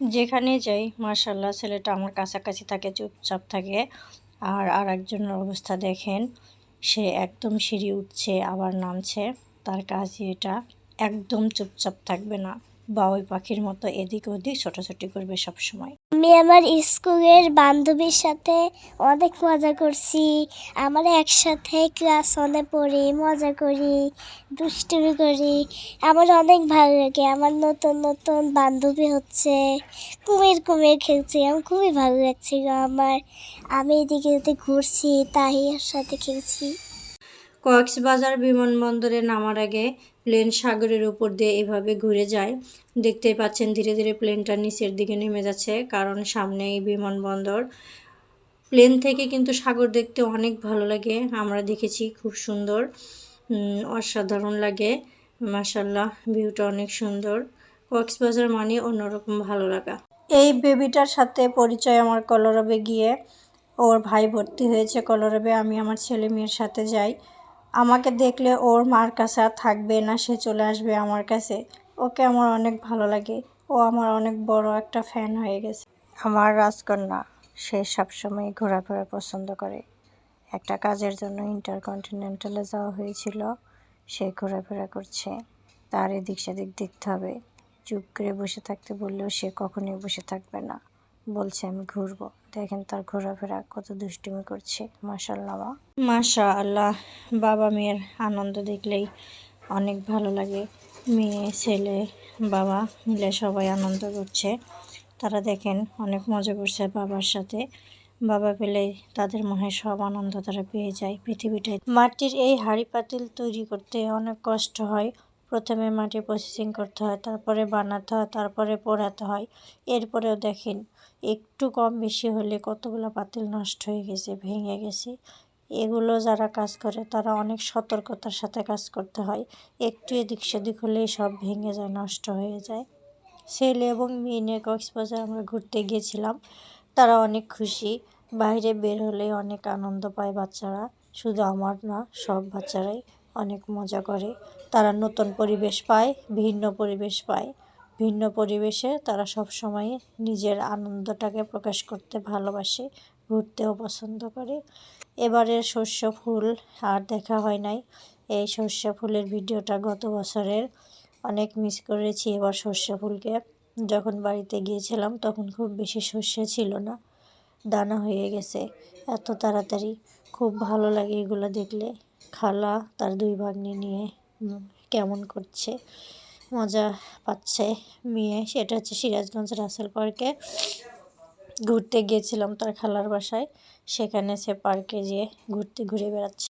যেখানে যাই মার্শাল্লাহ ছেলেটা আমার কাছাকাছি থাকে, চুপচাপ থাকে। আর আর একজনের অবস্থা দেখেন, সে একদম সিঁড়ি উঠছে, আবার নামছে। তার কাজ এটা, একদম চুপচাপ থাকবে না। বা ওই পাখির মতো এদিক ওদিক ছোটাছুটি করবে সব সময়। আমি আমার স্কুলের বান্ধবীর সাথে অনেক মজা করছি। আমরা একসাথে ক্লাস ওয়ানে পড়ি, মজা করি, দুষ্টুমি করি। আমার অনেক ভালো লাগে। আমার নতুন নতুন বান্ধবী হচ্ছে। কুমির কুমির খেলছি। আমার খুবই ভালো লাগছিল। আমার, আমি এদিকে এদিকে ঘুরছি, তাহিয়ার সাথে খেলছি। কক্সবাজার বিমানবন্দরে নামার আগে প্লেন সাগরের উপর দিয়ে এভাবে ঘুরে যায়। দেখতেই পাচ্ছেন ধীরে ধীরে প্লেনটা নিচের দিকে নেমে যাচ্ছে, কারণ সামনেই বিমানবন্দর। প্লেন থেকে কিন্তু সাগর দেখতে অনেক ভালো লাগে, আমরা দেখেছি খুব সুন্দর। অসাধারণ লাগে মাসাল্লাহ ভিউটা অনেক সুন্দর। কক্সবাজার মানে অন্যরকম ভালো লাগা। এই বেবিটার সাথে পরিচয় আমার কলরবে গিয়ে, ওর ভাই ভর্তি হয়েছে কলরবে, আমি আমার ছেলে মেয়ের সাথে যাই। আমাকে দেখলে ওর মার কাছে আর থাকবে না, সে চলে আসবে আমার কাছে। ওকে আমার অনেক ভালো লাগে। ও আমার অনেক বড় একটা ফ্যান হয়ে গেছে। আমার রাজকন্যা, সে সবসময় ঘোরাফেরা পছন্দ করে। একটা কাজের জন্য ইন্টারকন্টিনেন্টালে যাওয়া হয়েছিল, সে ঘোরাফেরা করছে। তার এদিক সেদিক দেখতে হবে। চুপ করে বসে থাকতে বললেও সে কখনোই বসে থাকবে না। বলছে, আমি ঘুরবো। দেখেন তার ঘোরাফেরা, কত দুষ্টুমি করছে। মাশাল্লাহ মাশা আল্লাহ বাবা মেয়ের আনন্দ দেখলেই অনেক ভালো লাগে। মেয়ে, ছেলে, বাবা মিলে সবাই আনন্দ করছে। তারা দেখেন অনেক মজা করছে বাবার সাথে। বাবা পেলে তাদের মনে সব আনন্দ তারা পেয়ে যায় পৃথিবীটায়। মাটির এই হাঁড়ি পাতিল তৈরি করতে অনেক কষ্ট হয়। প্রথমে মাটি প্রসেসিং করতে হয়, তারপরে বানাতে হয়, তারপরে পোড়াতে হয়। এরপরেও দেখেন, একটু কম বেশি হলে কতগুলো পাতিল নষ্ট হয়ে গেছে, ভেঙে গেছে। এগুলো যারা কাজ করে, তারা অনেক সতর্কতার সাথে কাজ করতে হয়। একটু এদিক সেদিক হলেই সব ভেঙে যায়, নষ্ট হয়ে যায়। ছেলে এবং মেয়ে নিয়ে কক্সবাজার আমরা ঘুরতে গিয়েছিলাম তারা অনেক খুশি। বাইরে বের হলেই অনেক আনন্দ পায় বাচ্চারা। শুধু আমার না, সব বাচ্চারাই অনেক মজা করে। তারা নতুন পরিবেশ পায়, ভিন্ন পরিবেশ পায়। ভিন্ন পরিবেশে তারা সব সময় নিজের আনন্দটাকে প্রকাশ করতে ভালোবাসে, ঘুরতেও পছন্দ করে। এবারের শস্য ফুল আর দেখা হয় নাই। এই শস্য ফুলের ভিডিওটা গত বছরের অনেক মিস করেছি এবার সর্ষে ফুলকে। যখন বাড়িতে গিয়েছিলাম তখন খুব বেশি সর্ষে ছিল না। দানা হয়ে গেছে। এত তাড়াতাড়ি। খুব ভালো লাগে এগুলো দেখলে। খালা তার দুই ভাগ্নি নিয়ে কেমন করছে, মজা পাচ্ছে মেয়ে, সেটা হচ্ছে সিরাজগঞ্জ রাসেল পার্কে। ঘুরতে গিয়েছিলাম তার খালার বাসায়, সেখানে সে পার্কে যেয়ে ঘুরতে, ঘুরে বেড়াচ্ছে।